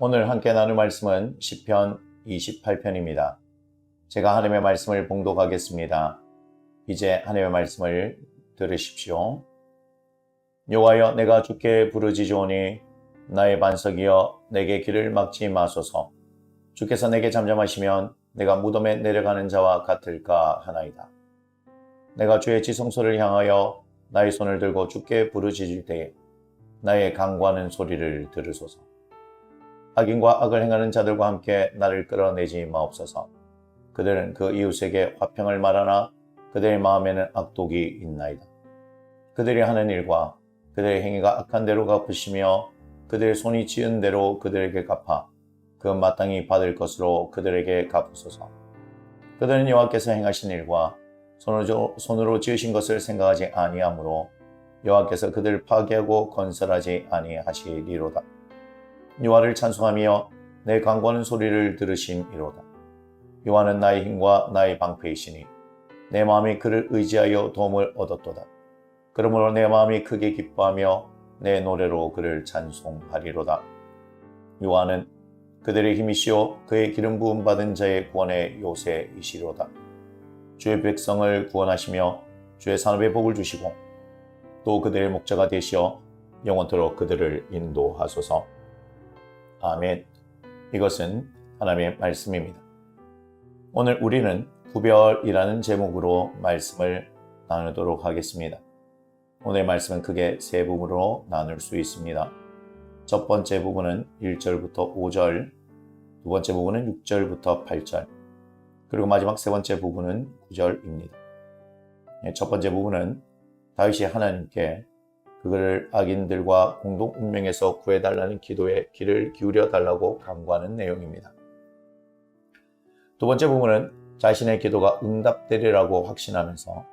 오늘 함께 나눌 말씀은 시편 28편입니다. 제가 하나님의 말씀을 봉독하겠습니다. 이제 하나님의 말씀을 들으십시오. 여호와여 내가 주께 부르짖으오니 나의 반석이여 내게 길을 막지 마소서. 주께서 내게 잠잠하시면 내가 무덤에 내려가는 자와 같을까 하나이다. 내가 주의 지성소를 향하여 나의 손을 들고 주께 부르짖을 때에 나의 강구하는 소리를 들으소서. 악인과 악을 행하는 자들과 함께 나를 끌어내지 마옵소서. 그들은 그 이웃에게 화평을 말하나 그들의 마음에는 악독이 있나이다. 그들이 하는 일과 그들의 행위가 악한 대로 갚으시며 그들의 손이 지은 대로 그들에게 갚아 그 마땅히 받을 것으로 그들에게 갚으소서. 그들은 여호와께서 행하신 일과 손으로, 지으신 것을 생각하지 아니하므로 여호와께서 그들을 파괴하고 건설하지 아니하시리로다. 여호와를 찬송하며 내 강구하는 소리를 들으심이로다. 여호와는 나의 힘과 나의 방패이시니 내 마음이 그를 의지하여 도움을 얻었도다. 그러므로 내 마음이 크게 기뻐하며 내 노래로 그를 찬송하리로다. 여호와는 그들의 힘이시요 그의 기름 부음 받은 자의 구원의 요새이시로다. 주의 백성을 구원하시며 주의 산업에 복을 주시고 또 그들의 목자가 되시어 영원토록 그들을 인도하소서. 아멘. 이것은 하나님의 말씀입니다. 오늘 우리는 구별이라는 제목으로 말씀을 나누도록 하겠습니다. 오늘 말씀은 크게 세 부분으로 나눌 수 있습니다. 첫 번째 부분은 1절부터 5절, 두 번째 부분은 6절부터 8절, 그리고 마지막 세 번째 부분은 9절입니다. 첫 번째 부분은 다윗이 하나님께 그들을 악인들과 공동 운명에서 구해달라는 기도에 귀를 기울여 달라고 강구하는 내용입니다. 두 번째 부분은 자신의 기도가 응답되리라고 확신하면서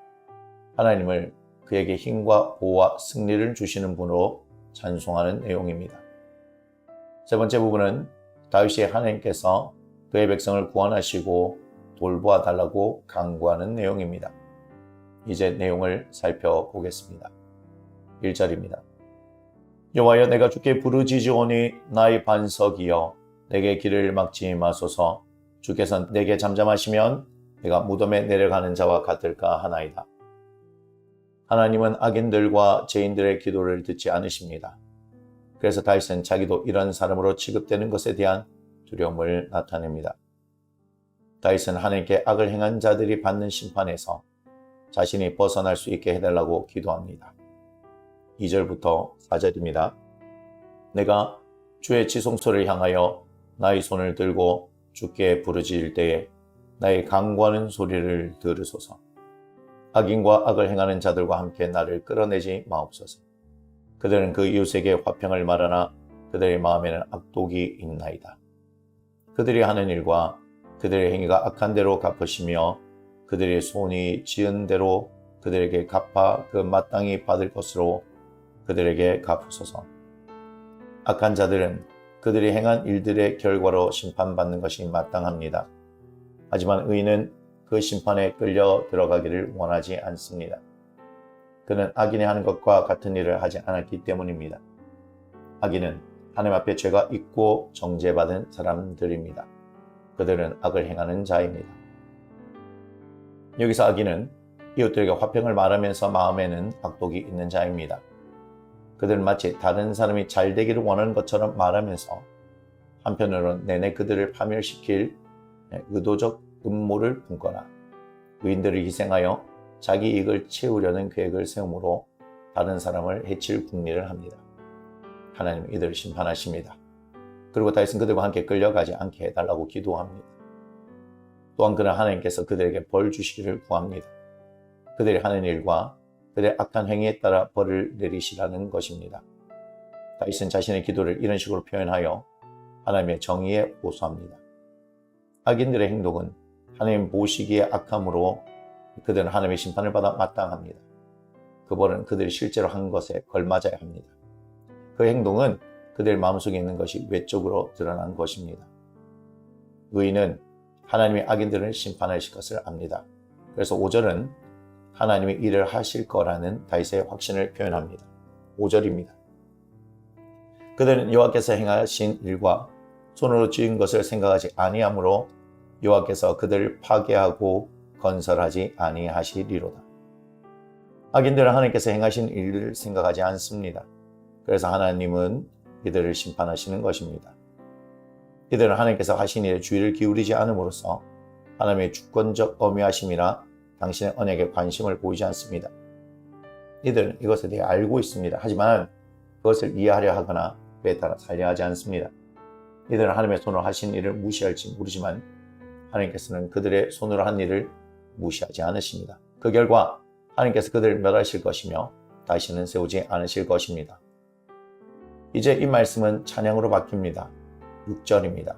하나님을 그에게 힘과 보호와 승리를 주시는 분으로 찬송하는 내용입니다. 세 번째 부분은 다윗이 하나님께서 그의 백성을 구원하시고 돌보아 달라고 강구하는 내용입니다. 이제 내용을 살펴보겠습니다. 1절입니다. 여호와여 내가 주께 부르짖으오니 나의 반석이여 내게 길을 막지 마소서 주께서 내게 잠잠하시면 내가 무덤에 내려가는 자와 같을까 하나이다. 하나님은 악인들과 죄인들의 기도를 듣지 않으십니다. 그래서 다윗은 자기도 이런 사람으로 취급되는 것에 대한 두려움을 나타냅니다. 다윗은 하나님께 악을 행한 자들이 받는 심판에서 자신이 벗어날 수 있게 해달라고 기도합니다. 2절부터 4절입니다. 내가 주의 지성소를 향하여 나의 손을 들고 주께 부르짖을 때에 나의 강구하는 소리를 들으소서. 악인과 악을 행하는 자들과 함께 나를 끌어내지 마옵소서. 그들은 그 이웃에게 화평을 말하나 그들의 마음에는 악독이 있나이다. 그들이 하는 일과 그들의 행위가 악한 대로 갚으시며 그들의 손이 지은 대로 그들에게 갚아 그 마땅히 받을 것으로 그들에게 갚으소서. 악한 자들은 그들이 행한 일들의 결과로 심판받는 것이 마땅합니다. 하지만 의인은 그 심판에 끌려 들어가기를 원하지 않습니다. 그는 악인이 하는 것과 같은 일을 하지 않았기 때문입니다. 악인은 하나님 앞에 죄가 있고 정죄받은 사람들입니다. 그들은 악을 행하는 자입니다. 여기서 악인은 이웃들에게 화평을 말하면서 마음에는 악독이 있는 자입니다. 그들은 마치 다른 사람이 잘 되기를 원하는 것처럼 말하면서 한편으로는 내내 그들을 파멸시킬 의도적 음모를 품거나 의인들을 희생하여 자기 이익을 채우려는 계획을 세우므로 다른 사람을 해칠 궁리를 합니다. 하나님 이들을 심판하십니다. 그리고 다윗은 그들과 함께 끌려가지 않게 해달라고 기도합니다. 또한 그는 하나님께서 그들에게 벌 주시기를 구합니다. 그들이 하는 일과 그들의 악한 행위에 따라 벌을 내리시라는 것입니다. 다윗은 자신의 기도를 이런 식으로 표현하여 하나님의 정의에 호소합니다. 악인들의 행동은 하나님 보시기에 악함으로 그들은 하나님의 심판을 받아 마땅합니다. 그 벌은 그들이 실제로 한 것에 걸맞아야 합니다. 그 행동은 그들 마음속에 있는 것이 외적으로 드러난 것입니다. 의인은 하나님이 악인들을 심판하실 것을 압니다. 그래서 5절은 하나님이 일을 하실 거라는 다윗의 확신을 표현합니다. 5절입니다. 그들은 여호와께서 행하신 일과 손으로 지은 것을 생각하지 아니하므로 여호와께서 그들을 파괴하고 건설하지 아니하시리로다. 악인들은 하나님께서 행하신 일을 생각하지 않습니다. 그래서 하나님은 이들을 심판하시는 것입니다. 이들은 하나님께서 하신 일에 주의를 기울이지 않음으로써 하나님의 주권적 어미하심이나 당신의 언약에 관심을 보이지 않습니다. 이들은 이것에 대해 알고 있습니다. 하지만 그것을 이해하려 하거나 그에 따라 살려 하지 않습니다. 이들은 하나님의 손으로 하신 일을 무시할지 모르지만 하나님께서는 그들의 손으로 한 일을 무시하지 않으십니다. 그 결과 하나님께서 그들을 멸하실 것이며 다시는 세우지 않으실 것입니다. 이제 이 말씀은 찬양으로 바뀝니다. 6절입니다.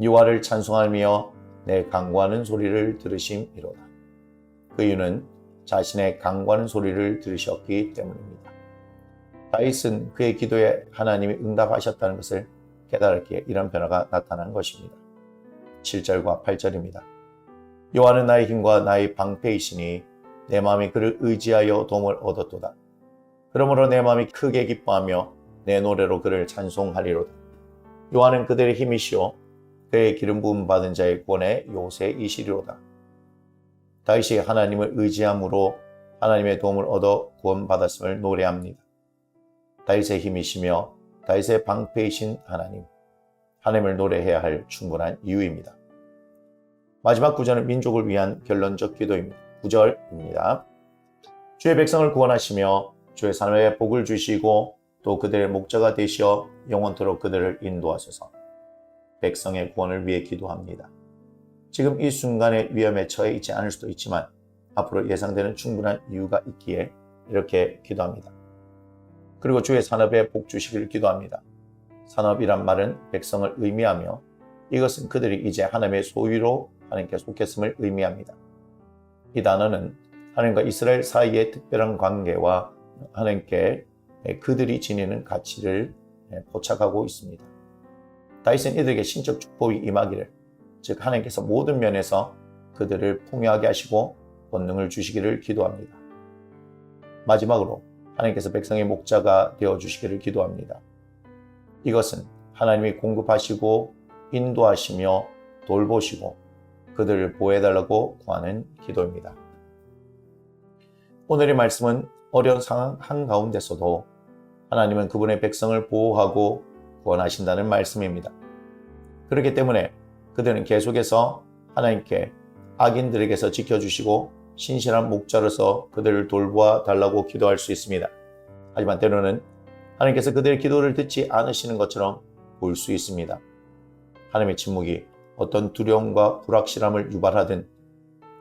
유아를 찬송하며 내 강구하는 소리를 들으심이로다. 그 이유는 자신의 강구하는 소리를 들으셨기 때문입니다. 다윗은 그의 기도에 하나님이 응답하셨다는 것을 깨달았기에 이런 변화가 나타난 것입니다. 7절과 8절입니다. 여호와는 나의 힘과 나의 방패이시니 내 마음이 그를 의지하여 도움을 얻었도다. 그러므로 내 마음이 크게 기뻐하며 내 노래로 그를 찬송하리로다. 요한은 그들의 힘이시오 그의 기름 부음 받은 자의 구원의 요새 이시리로다. 다윗이 하나님을 의지함으로 하나님의 도움을 얻어 구원받았음을 노래합니다. 다윗의 힘이시며 다윗의 방패이신 하나님, 하나님을 노래해야 할 충분한 이유입니다. 마지막 구절은 민족을 위한 결론적 기도입니다. 9절입니다. 주의 백성을 구원하시며 주의 삶에 복을 주시고 또 그들의 목자가 되시어 영원토록 그들을 인도하소서. 백성의 구원을 위해 기도합니다. 지금 이 순간에 위험에 처해 있지 않을 수도 있지만 앞으로 예상되는 충분한 이유가 있기에 이렇게 기도합니다. 그리고 주의 산업에 복 주시기를 기도합니다. 산업이란 말은 백성을 의미하며 이것은 그들이 이제 하나님의 소유로 하나님께 속했음을 의미합니다. 이 단어는 하나님과 이스라엘 사이의 특별한 관계와 하나님께 그들이 지니는 가치를 포착하고 있습니다. 다윗은 이들에게 신적 축복이 임하기를 즉 하나님께서 모든 면에서 그들을 풍요하게 하시고 권능을 주시기를 기도합니다. 마지막으로 하나님께서 백성의 목자가 되어 주시기를 기도합니다. 이것은 하나님이 공급하시고 인도하시며 돌보시고 그들을 보호해달라고 구하는 기도입니다. 오늘의 말씀은 어려운 상황 한가운데서도 하나님은 그분의 백성을 보호하고 구원하신다는 말씀입니다. 그렇기 때문에 그들은 계속해서 하나님께 악인들에게서 지켜주시고 신실한 목자로서 그들을 돌보아 달라고 기도할 수 있습니다. 하지만 때로는 하나님께서 그들의 기도를 듣지 않으시는 것처럼 보일 수 있습니다. 하나님의 침묵이 어떤 두려움과 불확실함을 유발하든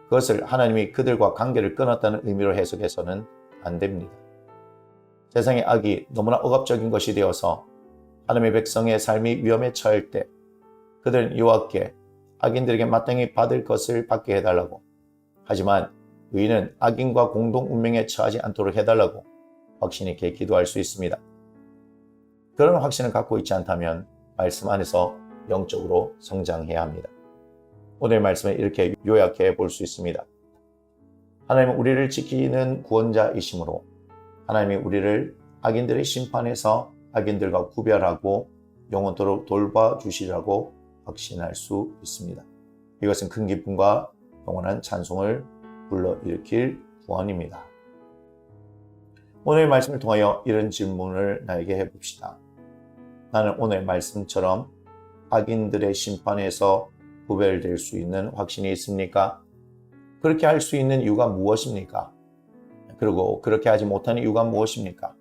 그것을 하나님이 그들과 관계를 끊었다는 의미로 해석해서는 안 됩니다. 세상의 악이 너무나 억압적인 것이 되어서 하나님의 백성의 삶이 위험에 처할 때 그들은 여호와께 악인들에게 마땅히 받을 것을 받게 해달라고 하지만 의인은 악인과 공동 운명에 처하지 않도록 해달라고 확신 있게 기도할 수 있습니다. 그런 확신을 갖고 있지 않다면 말씀 안에서 영적으로 성장해야 합니다. 오늘 말씀을 이렇게 요약해 볼 수 있습니다. 하나님은 우리를 지키는 구원자이시므로 하나님이 우리를 악인들의 심판에서 악인들과 구별하고 영원토록 돌봐 주시라고 확신할 수 있습니다. 이것은 큰 기쁨과 영원한 찬송을 불러일으킬 구원입니다. 오늘 말씀을 통하여 이런 질문을 나에게 해봅시다. 나는 오늘 말씀처럼 악인들의 심판에서 구별될 수 있는 확신이 있습니까? 그렇게 할 수 있는 이유가 무엇입니까? 그리고 그렇게 하지 못하는 이유가 무엇입니까?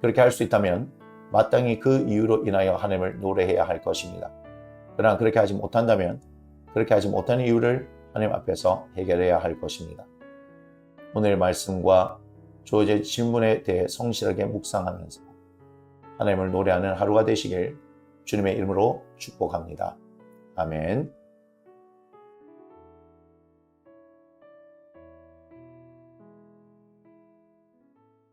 그렇게 할 수 있다면 마땅히 그 이유로 인하여 하나님을 노래해야 할 것입니다. 그러나 그렇게 하지 못한다면 그렇게 하지 못하는 이유를 하나님 앞에서 해결해야 할 것입니다. 오늘 말씀과 주어진 질문에 대해 성실하게 묵상하면서 하나님을 노래하는 하루가 되시길 주님의 이름으로 축복합니다. 아멘.